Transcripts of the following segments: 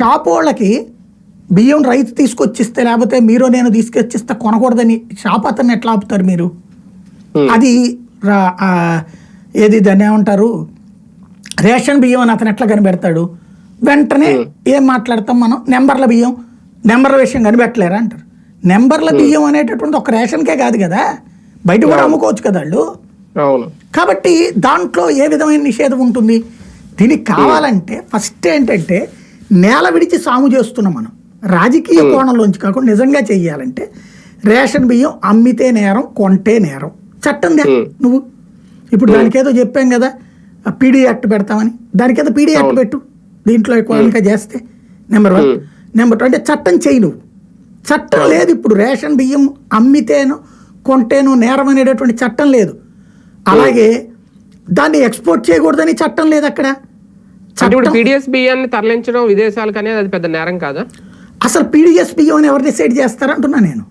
Shop వాళ్ళకి బియ్యం రైతు తీసుకొచ్చిస్తే లేకపోతే మీరు నేను తీసుకొచ్చిస్తే కొనకూడదని షాప్ అతన్ని ఎట్లా ఆపుతారు మీరు. అది ఏది దాన్ని ఏమంటారు? రేషన్ బియ్యం అని అతను ఎట్లా కనిపెడతాడు? వెంటనే ఏం మాట్లాడతాం మనం? నెంబర్ల బియ్యం నెంబర్ల విషయం కనిపెట్టలేరా అంటారు? నెంబర్ల బియ్యం అనేటటువంటి ఒక రేషన్కే కాదు కదా? బయట కూడా అమ్ముకోవచ్చు కదా వాళ్ళు? కాబట్టి దాంట్లో ఏ విధమైన నిషేధం ఉంటుంది? దీనికి కావాలంటే ఫస్ట్ ఏంటంటే నేల విడిచి సాము చేస్తున్నాం మనం. రాజకీయ కోణంలోంచి కాకుండా నిజంగా చెయ్యాలంటే రేషన్ బియ్యం అమ్మితే నేరం కొంటే నేరం. చట్టం దే. నువ్వు. ఇప్పుడు దానికి ఏదో చెప్పాం కదా పీడీ యాక్ట్ పెడతామని. దానికి ఏదో పీడీ యాక్ట్ పెట్టు. దీంట్లో ఎక్కువ చేస్తే నెంబర్ వన్. నెంబర్ టూ అంటే చట్టం చెయ్యి నువ్వు. చట్టం లేదు ఇప్పుడు రేషన్ బియ్యం అమ్మితేను కొంటేను నేరం అనేటటువంటి చట్టం లేదు. అలాగే దాన్ని ఎక్స్పోర్ట్ చేయకూడదని చట్టం లేదు అక్కడ. అంటే ఇప్పుడు పీడిఎస్ బియ్యాన్ని తరలించడం విదేశాలకు అనేది అది పెద్ద నేరం కాదా? అసలు పీడిఎస్ బియ్యం అని ఎవరు డిసైడ్ చేస్తారంటున్నా నేను.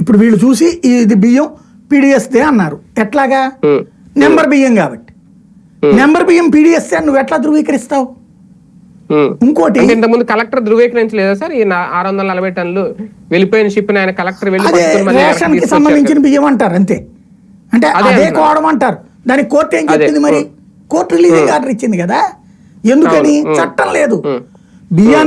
ఇప్పుడు వీళ్ళు చూసి ఇది బియ్యం పీడిఎస్దే అన్నారు. ఎట్లాగా. నెంబర్ బియ్యం కాబట్టి. నెంబర్ బియ్యం పీడిఎస్ అని నువ్వు ఎట్లా ధృవీకరిస్తావు. ఇంకోటి ఇంతకుముందు కలెక్టర్ ధృవీకరించలేదా సార్? ఈ ఆరు వందల నలభై టన్నులు వెళ్ళిపోయిన షిప్ ఆయన కలెక్టర్ రేషన్కి సంబంధించిన బియ్యం అంటారు అంతే. అంటే అదే. కోవడం అంటారు దానికి కోర్టు ఏం. చెప్పింది మరి? కోర్టు రిలీజింగ్ ఆర్డర్ ఇచ్చింది కదా? ఎందుకని. చట్టం లేదు. బియ్యాన్ని